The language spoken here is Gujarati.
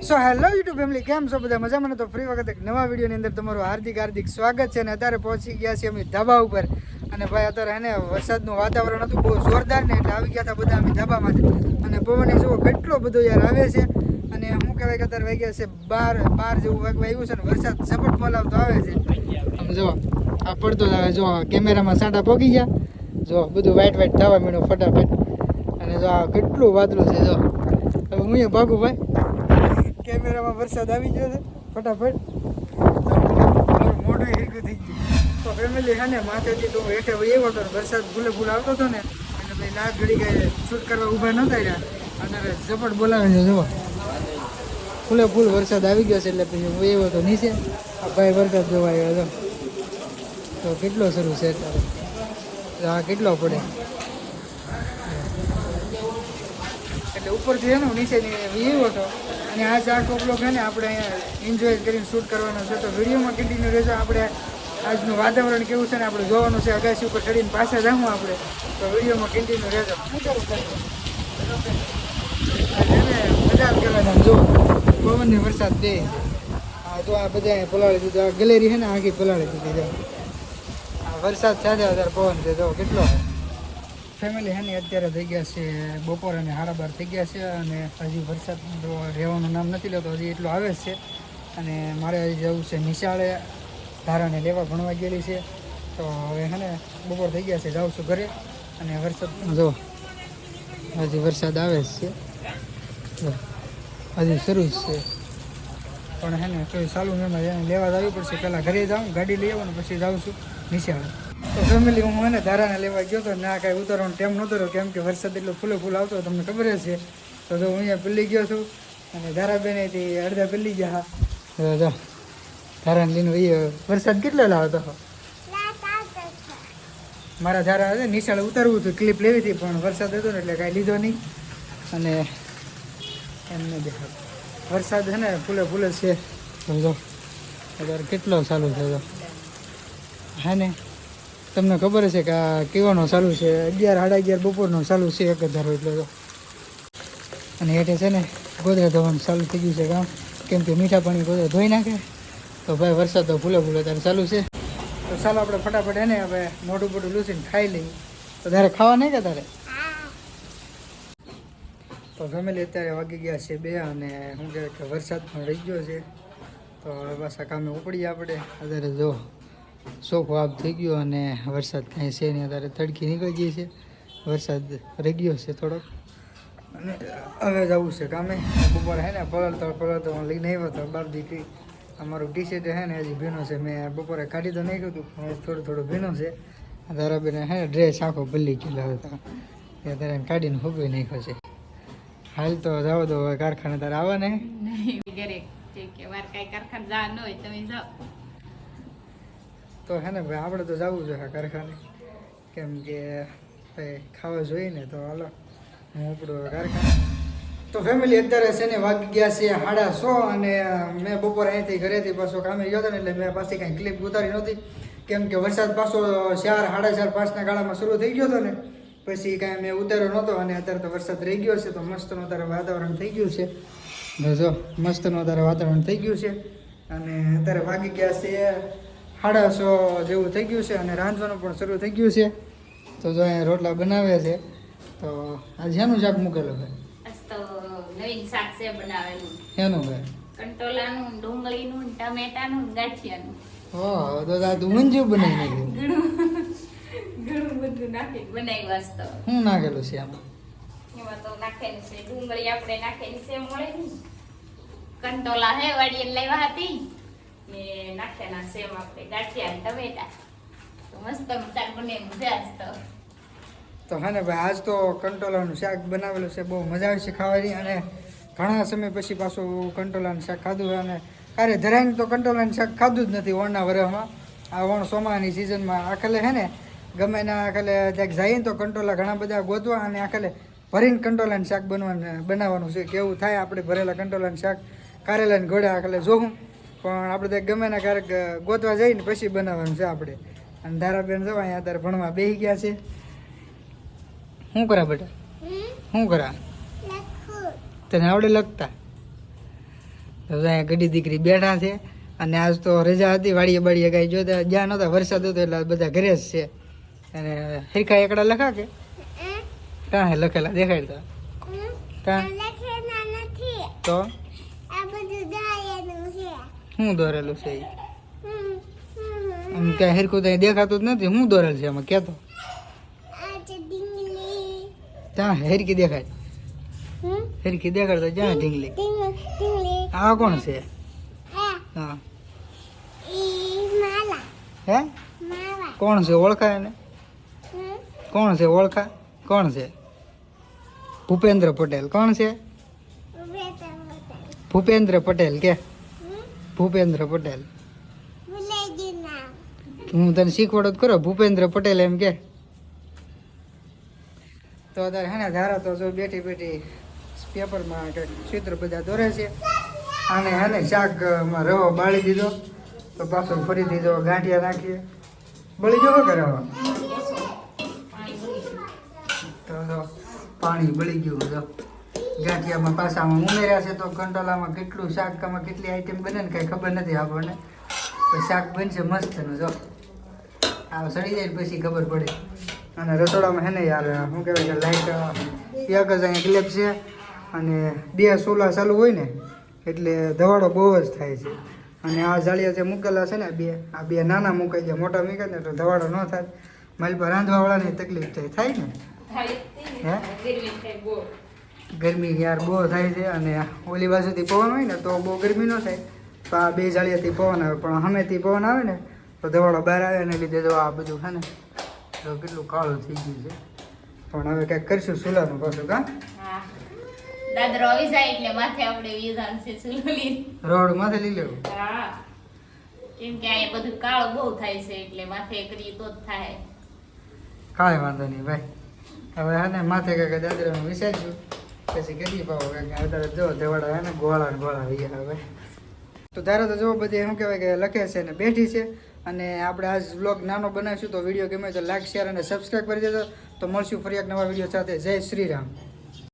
સો હેલો યુટ્યુબ ફેમિલી કેમ છો બધા? મજામાં મને તો ફ્રી વખત એક નવા વિડીયોની અંદર તમારું હાર્દિક હાર્દિક સ્વાગત છે અને અત્યારે પહોંચી ગયા છીએ અમે ધાબા ઉપર. અને ભાઈ, અત્યારે એને વરસાદનું વાતાવરણ હતું બહુ જોરદાર ને એટલે આવી ગયા હતા બધા અમે ધાબામાંથી. અને પવન જુઓ કેટલો બધો યાર આવે છે. અને શું કહેવાય કે અત્યારે વાગ્યા છે બાર બાર જેવું વાગવા આવ્યું છે ને વરસાદ ઝપટ બોલાવતો આવે છે. જો આ પડતો જ આવે જો કેમેરામાં સાંટા પોગી ગયા. જો, બધું વાઈટ વાઈટ થવા માંડ્યું ફટાફટ. અને જો, આ કેટલું વાદળું છે, જો. હવે હું ભાગું, ભાઈ. કેમેરામાં વરસાદ આવી ગયો છે ફટાફટ. મોઢું હીરકું થઈ ગયું. તો ફેમિલી હે ને માથેથી તો હું હેઠે એવો હતો વરસાદ ભૂલે ભૂલ આવતો હતો ને એટલે ભાઈ ના ઘડી ગઈ શૂટ કરવા ઊભા નહોતા રહ્યા અને ઝપટ બોલાવે છે જુઓ. ફૂલે ફૂલ વરસાદ આવી ગયો છે એટલે પછી હું એવો તો નીચે. આ ભાઈ વરસાદ જોવા આવ્યો હતો. તો કેટલો શરૂ છે આ કેટલો પડે? એટલે ઉપરથી એનું નીચેની એવો હતો. અને આ ચાર કોપલો છે ને આપણે અહીંયા એન્જોય કરીને શૂટ કરવાનો છે. તો વિડીયોમાં કન્ટિન્યુ રહેજો. આપણે આજનું વાતાવરણ કેવું છે ને આપણે જોવાનું છે. અગાસી ઉપર ચડીને પાછા જાઉં આપણે. તો વિડીયોમાં કન્ટિન્યુ રહેજો. મજા કરવાના જો, પવનની વરસાદ દે તો આ બધા પલાળી દીધું. આ ગેલેરી છે ને આખી પલાળી દીધી આ વરસાદ સાથે અત્યારે પવન છે. જો, કેટલો ફેમિલી હે ને અત્યારે થઈ ગયા છે, બપોર અને સાડા બાર થઈ ગયા છે અને હજી વરસાદ રહેવાનું નામ નથી લેતો, હજી એટલો આવે છે. અને મારે જવું છે નિશાળે, ધારાને લેવા ભણવા ગયેલી છે. તો હવે હે ને, બપોર થઈ ગયા છે, જાઉં છું ઘરે. અને વરસાદ, જો, હજી વરસાદ આવે છે. હજી શરૂ છે. પણ હે ને કોઈ ચાલુ એમાં લેવા જવું પડશે. પહેલાં ઘરે જાઉં, ગાડી લઈ આવું પછી જાઉં છું નિશાળે. તો ફેમિલી હું એને ધારાને લેવા ગયો તો ના કાંઈ ઉતારવાનો ટાઈમ નહોતો રહ્યો. કેમ કે વરસાદ એટલો ફૂલે ફૂલ આવતો તમને ખબર છે. તો હું અહીંયા પલ્લી ગયો છું અને ધારાબેનથી અડધા પલ્લી ગયા હા. જો, ધારાને લઈને એ વરસાદ કેટલો લાવતો હતો? મારા ધારા હતા નિશાળે ઉતારવું હતું ક્લિપ લેવી હતી, પણ વરસાદ હતો ને એટલે કાંઈ લીધો નહીં. અને એમને દેખાડ વરસાદ છે ને ફૂલે ફૂલે છે. સમજો અત્યારે કેટલો ચાલુ થયો હા ને? તમને ખબર છે કે આ કેવાનો ચાલુ છે? અગિયાર, સાડા અગિયાર બપોરનો ચાલુ છે એક હજાર એટલે તો. અને હેઠે છે ને ગોદરા ધોવાનું ચાલુ થઈ ગયું છે કામ કેમ કે મીઠા પાણી ગોદરા ધોઈ નાખે. તો ભાઈ વરસાદ તો ભૂલે ભૂલે ત્યારે ચાલુ છે. તો ચાલો આપણે ફટાફટ એને હવે મોઢું મોઢું લૂસીને ખાઈ લઈએ. તો તારે ખાવા નહીં કે તારે? તો ફેમિલી અત્યારે વાગી ગયા છે બે અને શું કહેવાય કે વરસાદ પણ રહી ગયો છે. તો હવે પાછા કામે ઉપડીએ આપણે. અત્યારે જો શોખ આપ થઈ ગયો અને વરસાદ કાંઈ છે નહીં અત્યારે તડકી નીકળી ગઈ છે. વરસાદ રહી ગયો છે થોડોક. અને હવે જવું છે કામે. બપોર હે ને પલળતો પલળતો હું લઈને આવ્યો હતો બાપ દીકરી અમારું ટી શર્ટ હે ને હજી ભીનો છે. મેં બપોરે કાઢી તો નહીં હતું પણ થોડું થોડું ભીનો છે. અત્યારે બેને હે ને ડ્રેસ આખો બદલી ગયેલો હતો. એ તારે કાઢીને હુકવી નાખ્યો છે. હાલ તો જાઓ દો હવે કારખાને તારે આવે ને ઘરે. કે વાર કાંઈ કારખાને જવાનું હોય તમે જાઓ. તો હે ને ભાઈ, આપણે તો જવું જોઈએ કારખાને. કેમ કે ભાઈ, ખાવા જોઈએ ને તો હાલો, હું ઉપડું કારખાને. તો ફેમિલી અત્યારે છે ને વાગી ગયા છે સાડા સો અને મેં બપોર અહીંથી ઘરેથી પાછો કામે ગયો હતો ને એટલે મેં પાછી કાંઈ ક્લિપ ઉતારી નહોતી. કેમ કે વરસાદ પાછો ચાર, સાડા ચાર, પાંચના ગાળામાં શરૂ થઈ ગયો હતો ને, પછી કાંઈ મેં ઉતાર્યો નહોતો અને અત્યારે તો વરસાદ રહી ગયો છે, તો મસ્તનું અત્યારે વાતાવરણ થઈ ગયું છે. જો, મસ્તનું અત્યારે વાતાવરણ થઈ ગયું છે. અને અત્યારે વાગી ગયા છે સાડા સો જેવું થઈ ગયું છે અને રાંધવાનું પણ શરૂ થઈ ગયું છે. તો જો અહીંયા રોટલા બનાવે છે તો આ જેનું શાક મૂકેલું ભાઈ નવીન શાક છે બનાવેલું. એનું ભાઈ કંટોલાનું ડુંગળીનું ટમેટાનું ગાંઠિયાનું. ઓહ તો આ તું ઊંધિયું બનાવી નાખ્યું. ઘણું બધું નાખી બનાવી આજ તો. શું નાખેલું છે આમાં? એમાં તો નાખેલી છે ડુંગળી આપણે નાખેલી છે મળે કંટોલા હે વાડીએ લેવા હતી. ને નાખેલા સેમ આપણે ગાંઠિયા ટમેટા તો મસ્ત શાક તો. હા ને ભાઈ, આજ તો કંટોલાનું શાક બનાવેલું છે, બહુ મજા આવે છે ખાવાની અને ઘણા સમય પછી પાછું કંટોલાનું શાક ખાધું અને અરે ધરાઈને તો કંટોલાનું શાક ખાધું જ નથી ઓણના વરહમાં. આ ઓણ સોમાની સિઝનમાં આખલે હે ને, ગમે ના આખલે ત્યાં જઈએ તો કંટોલા ઘણા બધા ગોતવા અને આખલે ભરીને કંટોલાનું શાક બનવાનું બનાવવાનું છે. કેવું થાય આપણે ભરેલા કંટોલાનું શાક કારેલાને ઘોડે આખલે જોવું પણ આપણે તો ગમે ને ક્યારેક ગોતવા જઈને પછી બનાવવાનું છે આપણે. અને ધારાબેન જવા અહીંયા અત્યારે ભણવા બેસી ગયા છે. શું કરા બેટા? શું કરા? તને આવડે લખતા? તો અહીંયા ગડી દીકરી બેઠા છે. અને આજ તો રજા હતી વાડીએ બાડીએ કાંઈ જોતા જ્યાં નહોતા વરસાદ હતો એટલે બધા ઘરે જ છે. અને હિરખા એકડા લખા કે? કાં હે લખેલા દેખાડતા કાં? તો? શું દોરેલું છે એ આમ ક્યાં હિરખું ત્યાં દેખાતું જ નથી. શું દોરેલ છે એમાં કહેતો ત્યાં હિરકી દેખાય. હિરકી દેખાડતો જ્યાં ઢીંગલી? આ કોણ છે? હા. હે. કોણ છે? ઓળખાય એને? કોણ છે? ઓળખા? કોણ છે? ભૂપેન્દ્ર પટેલ. કોણ છે? ભૂપેન્દ્ર પટેલ કે? ભૂપેન્દ્ર પટેલ. હું તને શીખવાડો કરો ભૂપેન્દ્ર પટેલ એમ કે. તો અત્યારે હેને ધારો તો જો બેઠી બેઠી પેપરમાં ચિત્ર બધા દોરે છે. અને હેને શાકમાં રવો બાળી દીધો. તો પાછો ફરી દીધો ગાંઠિયા નાખીએ. બળી ગયો કે રવો? તો પાણી બળી ગયું જો. ગાંઠિયામાં પાસામાં ઉમેર્યા છે તો કંટોલામાં કેટલું શાકમાં કેટલી આઈટમ બને ને કાંઈ ખબર નથી આપણને. શાક બનશે મસ્તનું જો. આ સડી જાય પછી ખબર પડે. અને રસોડામાં હે ને યાર શું કહેવાય કે લાઈટ એક જ અહીંયા ક્લેપ છે અને બે સોલા ચાલુ હોય ને એટલે ધવાડો બહુ જ થાય છે. અને આ જાળિયા જે મૂકેલા છે ને બે આ બે નાના મૂકાઈ જાય મોટા મૂકાય ને તો ધવાડો ન થાય. મારી પર રાંધવાવાળાની તકલીફ થાય. થાય ને? હે? ગરમી યાર બહુ થાય છે અને ઓલી બાજુથી પવન હોય ને તો બહુ ગરમી ન થાય. તો આ બે જાળિયાથી પવન આવે પણ હમેથી પવન આવે ને તો દવાડો બહાર આવે એને લીધે જો આ બધું છે ને તો કેટલું કાળું થઈ ગયું છે. પણ હવે કંઈક કરશું સુલાનું પાછું કા દાદરો આવી જાય એટલે માથે આપણે વિધાન છે સુલુલી રોડ માથે લઈ લેવું. હા. કેમ કે આ બધું કાળું બહુ થાય છે એટલે માથે કરીએ તો જ થાય. કાંઈ વાંધો નહીં ભાઈ. હવે હે ને માથે કાંઈક દાદરાનું વિચારશું પછી કરી પાવો અત્યારે જો દેવાડા હે ને ગોળા ગોળા ગયા હવે. તો ધારો તો જો બધી શું કહેવાય કે લખે છે ને બેઠી છે. અને આપણે આજ વ્લોગ નાનો બનાવીશું તો વીડિયો ગમે તો લાઈક શેર અને સબસ્ક્રાઈબ કરી દેજો. તો મળશું ફરી એક નવા વીડિયો સાથે. જય શ્રી રામ.